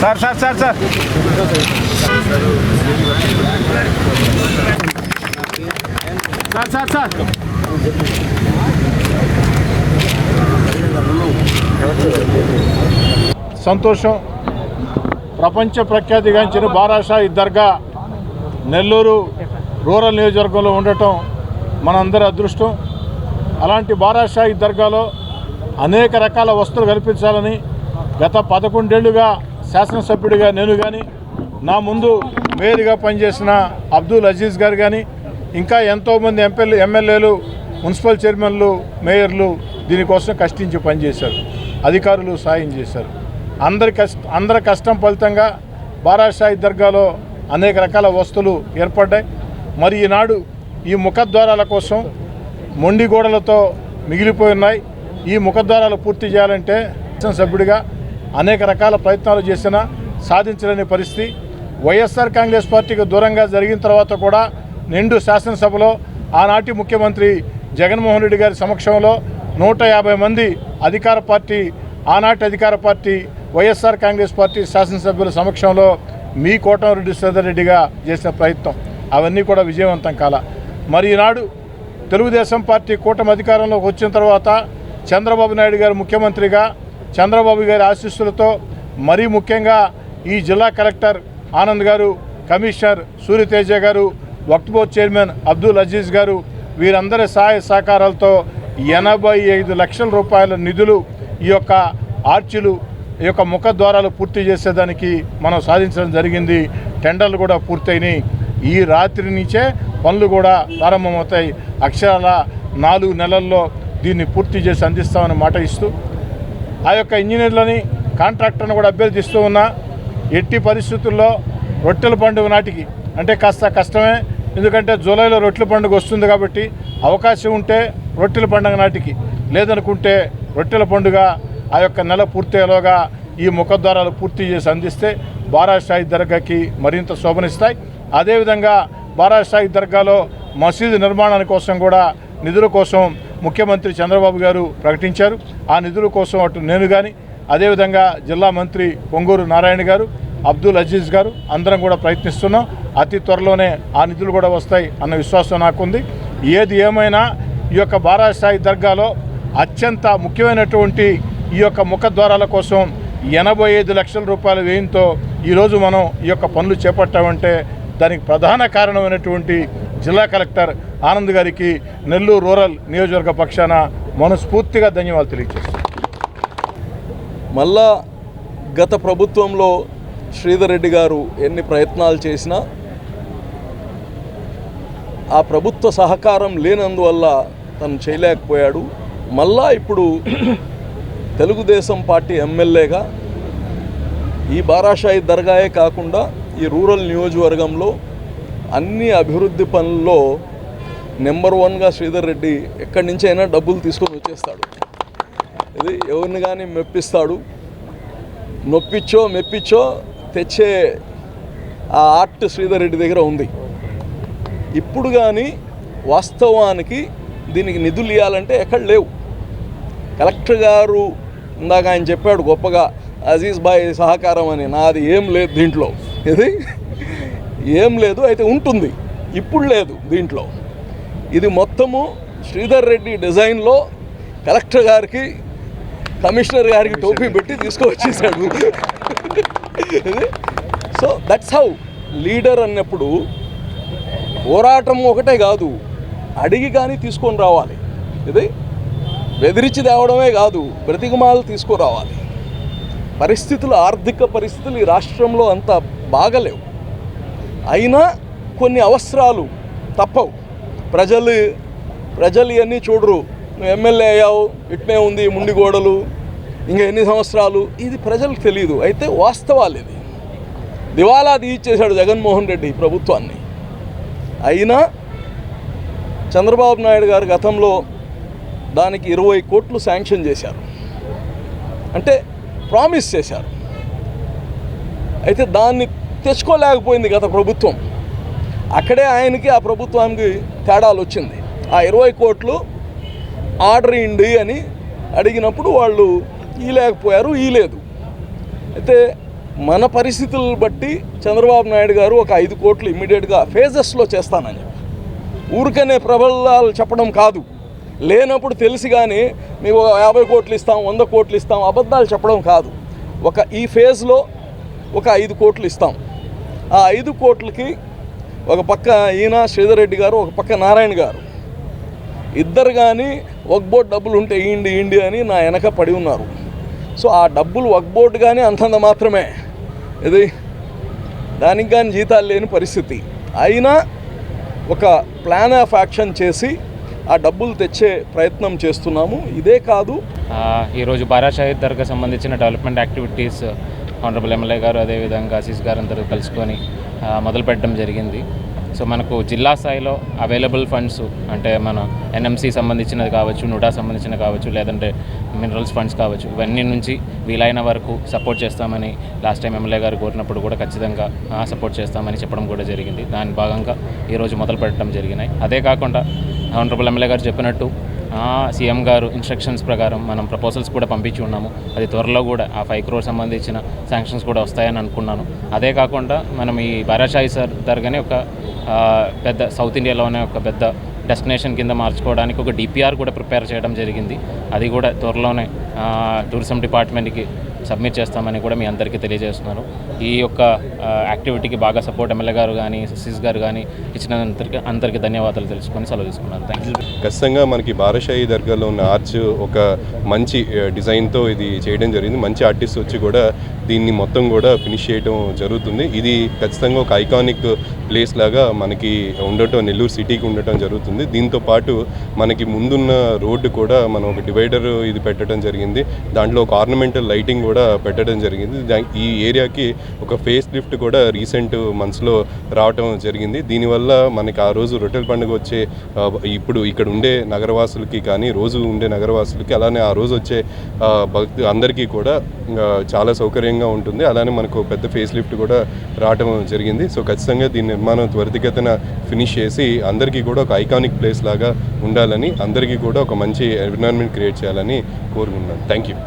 Sir sir sir sir sir sir sir సంతోషం. ప్రపంచ ప్రఖ్యాతిగాంచిన ఈ దర్గా నెల్లూరు రూరల్ నియోజకవర్గంలో ఉండటం మనందరి అదృష్టం. అలాంటి బారాషాయి దర్గాలో అనేక రకాల వస్తువులు కల్పించాలని గత పదకొండేళ్ళుగా శాసనసభ్యుడిగా నేను కానీ నా ముందు మేయర్గా పనిచేసిన అబ్దుల్ అజీజ్ గారు కానీ ఇంకా ఎంతోమంది ఎంపీలు ఎమ్మెల్యేలు మున్సిపల్ చైర్మన్లు మేయర్లు దీనికోసం కష్టించి పనిచేశారు. అధికారులు సాయం చేశారు. అందరి కష్ట అందరి కష్టం ఫలితంగా బారాషాయి దర్గాలో అనేక రకాల వస్తువులు ఏర్పడ్డాయి. మరి ఈనాడు ఈ ముఖద్వారాల కోసం మొండి గోడలతో మిగిలిపోయి ఉన్నాయి. ఈ ముఖద్వారాలు పూర్తి చేయాలంటే సభ్యుడిగా అనేక రకాల ప్రయత్నాలు చేసినా సాధించలేని పరిస్థితి. వైఎస్ఆర్ కాంగ్రెస్ పార్టీకి దూరంగా జరిగిన తర్వాత కూడా నిండు శాసనసభలో ఆనాటి ముఖ్యమంత్రి జగన్మోహన్ రెడ్డి గారి సమక్షంలో నూట యాభై మంది అధికార పార్టీ ఆనాటి అధికార పార్టీ వైఎస్ఆర్ కాంగ్రెస్ పార్టీ శాసనసభ్యుల సమక్షంలో మీ కోటమిరెడ్డి శ్రీధర్ రెడ్డిగా చేసిన ప్రయత్నం. అవన్నీ కూడా విజయవంతం కాల. మరి ఈనాడు తెలుగుదేశం పార్టీ కూటమి అధికారంలోకి వచ్చిన తర్వాత చంద్రబాబు నాయుడు గారు ముఖ్యమంత్రిగా చంద్రబాబు గారి ఆశీస్సులతో మరీ ముఖ్యంగా ఈ జిల్లా కలెక్టర్ ఆనంద్ గారు కమిషనర్ సూర్యతేజ గారు వక్త్ బోర్డ్ చైర్మన్ అబ్దుల్ అజీజ్ గారు వీరందరి సహాయ సహకారాలతో ఎనభై ఐదు లక్షల రూపాయల నిధులు ఈ యొక్క ఆర్చిలు ఈ యొక్క ముఖద్వారాలు పూర్తి చేసేదానికి మనం సాధించడం జరిగింది. టెండర్లు కూడా పూర్తయినాయి. ఈ రాత్రి నుంచే పనులు కూడా ప్రారంభమవుతాయి. అక్షరాల నాలుగు నెలల్లో దీన్ని పూర్తి చేసి అందిస్తామని మాట ఇస్తూ ఆ యొక్క ఇంజనీర్లని కాంట్రాక్టర్ని కూడా అభ్యర్థిస్తూ ఉన్నా ఎట్టి పరిస్థితుల్లో రొట్టెల పండుగ నాటికి అంటే కాస్త కష్టమే ఎందుకంటే జూలైలో రొట్టెల పండుగ వస్తుంది కాబట్టి అవకాశం ఉంటే రొట్టెల పండుగ నాటికి లేదనుకుంటే రొట్టెల పండుగ ఆ యొక్క నెల పూర్తయ్యేలోగా ఈ ముఖద్వారాలు పూర్తి చేసి అందిస్తే బారాషాయి దర్గాకి మరింత శోభనిస్తాయి. అదేవిధంగా బారాషాయి దర్గాలో మసీదు నిర్మాణాని కోసం కూడా నిధుల కోసం ముఖ్యమంత్రి చంద్రబాబు గారు ప్రకటించారు. ఆ నిధుల కోసం అటు నేను కానీ అదేవిధంగా జిల్లా మంత్రి పొంగూరు నారాయణ గారు అబ్దుల్ అజీజ్ గారు అందరం కూడా ప్రయత్నిస్తున్నాం. అతి త్వరలోనే ఆ నిధులు కూడా వస్తాయి అన్న విశ్వాసం నాకుంది. ఏది ఏమైనా ఈ యొక్క బారాసాయి దర్గాలో అత్యంత ముఖ్యమైనటువంటి ఈ యొక్క ముఖద్వారాల కోసం ఎనభై ఐదు లక్షల రూపాయల వ్యయంతో ఈరోజు మనం ఈ యొక్క పనులు చేపట్టామంటే దానికి ప్రధాన కారణమైనటువంటి జిల్లా కలెక్టర్ ఆనంద్ గారికి నెల్లూరు రూరల్ నియోజకవర్గ పక్షాన మనస్ఫూర్తిగా ధన్యవాదాలు తెలియజేస్తాం మళ్ళా గత ప్రభుత్వంలో శ్రీధర్ రెడ్డి గారు ఎన్ని ప్రయత్నాలు చేసినా ఆ ప్రభుత్వ సహకారం లేనందువల్ల తను చేయలేకపోయాడు. మళ్ళా ఇప్పుడు తెలుగుదేశం పార్టీ ఎమ్మెల్యేగా ఈ బారాషాయి దర్గాయే కాకుండా ఈ రూరల్ నియోజకవర్గంలో అన్ని అభివృద్ధి పనుల్లో నెంబర్ వన్గా శ్రీధర్ రెడ్డి ఎక్కడి నుంచి అయినా డబ్బులు తీసుకొని వచ్చేస్తాడు. ఇది ఎవరిని కానీ మెప్పిస్తాడు. నొప్పిచ్చో మెప్పిచ్చో తెచ్చే ఆ ఆర్ట్ శ్రీధర్ రెడ్డి దగ్గర ఉంది. ఇప్పుడు కానీ వాస్తవానికి దీనికి నిధులు ఇవ్వాలంటే ఎక్కడ లేవు. కలెక్టర్ గారు ఇందాక ఆయన చెప్పాడు గొప్పగా అజీజ్ బాయ్ సహకారం అని. నాది ఏం లేదు దీంట్లో. ఇది ఏం లేదు అయితే ఉంటుంది. ఇప్పుడు లేదు దీంట్లో. ఇది మొత్తము శ్రీధర్ రెడ్డి డిజైన్లో కలెక్టర్ గారికి కమిషనర్ గారికి టోపీ పెట్టి తీసుకువచ్చేసాడు. సో దట్స్ హౌ లీడర్ అన్నప్పుడు పోరాటం ఒకటే కాదు అడిగి కానీ తీసుకొని రావాలి. ఇది బెదిరించి తేవడమే కాదు బ్రతికమాలు తీసుకురావాలి. పరిస్థితులు ఆర్థిక పరిస్థితులు ఈ రాష్ట్రంలో అంత బాగలేవు. అయినా కొన్ని అవసరాలు తప్పవు. ప్రజలు ప్రజలు ఇవన్నీ చూడరు. నువ్వు ఎమ్మెల్యే అయ్యావు ఇట్నే ఉంది ముండి గోడలు ఇంకా ఎన్ని సంవత్సరాలు? ఇది ప్రజలకు తెలియదు అయితే వాస్తవాలు ఇది. దివాలా తీయించేశాడు జగన్మోహన్ రెడ్డి ప్రభుత్వాన్ని. అయినా చంద్రబాబు నాయుడు గారు గతంలో దానికి ఇరవై కోట్లు శాంక్షన్ చేశారు. అంటే ప్రామిస్ చేశారు. అయితే దాన్ని తెచ్చుకోలేకపోయింది గత ప్రభుత్వం. అక్కడే ఆయనకి ఆ ప్రభుత్వానికి తేడాలు వచ్చింది. ఆ ఇరవై కోట్లు ఆర్డర్ ఇండి అని అడిగినప్పుడు వాళ్ళు ఈలేకపోయారు ఈలేదు అయితే మన పరిస్థితులను బట్టి చంద్రబాబు నాయుడు గారు ఒక ఐదు కోట్లు ఇమ్మీడియట్గా ఫేజెస్లో చేస్తానని ఊరికనే ప్రబలాలు చెప్పడం కాదు. లేనప్పుడు తెలిసి కానీ మీకు ఒక యాభై కోట్లు ఇస్తాం వంద కోట్లు ఇస్తాం అబద్ధాలు చెప్పడం కాదు. ఒక ఈ ఫేజ్లో ఒక ఐదు కోట్లు ఇస్తాం. ఆ ఐదు కోట్లకి ఒక పక్క ఈయన శ్రీధర్ రెడ్డి గారు ఒక పక్క నారాయణ గారు. ఇద్దరు కానీ వక్బోట్ డబ్బులు ఉంటే ఇయండి ఇయండి అని నా వెనక పడి ఉన్నారు. సో ఆ డబ్బులు వక్బోట్ కానీ అంతంత మాత్రమే. ఇది దానికి కానీ జీతాలు లేని పరిస్థితి. అయినా ఒక ప్లాన్ ఆఫ్ యాక్షన్ చేసి ఆ డబ్బులు తెచ్చే ప్రయత్నం చేస్తున్నాము. ఇదే కాదు ఈరోజు బారా షాహిద్ దర్గా సంబంధించిన డెవలప్మెంట్ యాక్టివిటీస్ ఆనరబుల్ ఎమ్మెల్యే గారు అదేవిధంగా ఆశీస్ గారు అందరూ కలుసుకొని మొదలు పెట్టడం జరిగింది. సో మనకు జిల్లా స్థాయిలో అవైలబుల్ ఫండ్స్ అంటే మన ఎన్ఎంసి సంబంధించినది కావచ్చు నుడా సంబంధించినది కావచ్చు లేదంటే మినరల్స్ ఫండ్స్ కావచ్చు ఇవన్నీ నుంచి వీలైన వరకు సపోర్ట్ చేస్తామని లాస్ట్ టైం ఎమ్మెల్యే గారు కోరినప్పుడు కూడా ఖచ్చితంగా సపోర్ట్ చేస్తామని చెప్పడం కూడా జరిగింది. దాని భాగంగా ఈరోజు మొదలు పెట్టడం జరిగినాయి. అదే కాకుండా ఆనరబుల్ ఎమ్మెల్యే గారు చెప్పినట్టు సీఎం గారు ఇన్స్ట్రక్షన్స్ ప్రకారం మనం ప్రపోజల్స్ కూడా పంపించి ఉన్నాము. అది త్వరలో కూడా ఆ ఫైవ్ క్రోర్ సంబంధించిన శాంక్షన్స్ కూడా వస్తాయని అనుకున్నాను. అదే కాకుండా మనం ఈ బారాషాయి సార్ దర్గానే ఒక పెద్ద సౌత్ ఇండియాలోనే ఒక పెద్ద డెస్టినేషన్ కింద మార్చుకోవడానికి ఒక డిపిఆర్ కూడా ప్రిపేర్ చేయడం జరిగింది. అది కూడా త్వరలోనే టూరిజం డిపార్ట్మెంట్కి సబ్మిట్ చేస్తామని కూడా మీ అందరికీ తెలియజేస్తున్నాను ఈ యొక్క యాక్టివిటీకి బాగా సపోర్ట్ ఎమ్మెల్యే గారు కానీ సిస్ గారు కానీ ఇచ్చిన అందరికీ అందరికీ ధన్యవాదాలు తెలుసుకొని సెలవు తీసుకున్నాను. థ్యాంక్ యూ ఖచ్చితంగా మనకి బారషాయి దర్గాలో ఉన్న ఆర్చ్ ఒక మంచి డిజైన్తో ఇది చేయడం జరిగింది. మంచి ఆర్టిస్ట్ వచ్చి కూడా దీన్ని మొత్తం కూడా ఫినిష్ చేయడం జరుగుతుంది. ఇది ఖచ్చితంగా ఒక ఐకానిక్ ప్లేస్ లాగా మనకి ఉండటం నెల్లూరు సిటీకి ఉండటం జరుగుతుంది. దీంతో పాటు మనకి ముందున్న రోడ్డు కూడా మనం ఒక డివైడర్ ఇది పెట్టడం జరిగింది. దాంట్లో ఒక ఆర్నమెంటల్ లైటింగ్ కూడా పెట్టడం జరిగింది. ఈ ఏరియాకి ఒక ఫేస్ లిఫ్ట్ కూడా రీసెంట్ మంత్స్లో రావటం జరిగింది. దీనివల్ల మనకి ఆ రోజు రొట్టెల పండుగ వచ్చే ఇప్పుడు ఇక్కడ ఉండే నగరవాసులకి కానీ రోజు ఉండే నగరవాసులకి అలానే ఆ రోజు వచ్చే భక్తు అందరికీ కూడా చాలా సౌకర్యంగా ఉంటుంది. అలానే మనకు పెద్ద ఫేస్ లిఫ్ట్ కూడా రావటం జరిగింది. సో ఖచ్చితంగా దీని నిర్మాణం త్వరితగతిన ఫినిష్ చేసి అందరికీ కూడా ఒక ఐకానిక్ ప్లేస్ లాగా ఉండాలని అందరికీ కూడా ఒక మంచి ఎన్విరాన్మెంట్ క్రియేట్ చేయాలని కోరుకుంటున్నాను. Thank you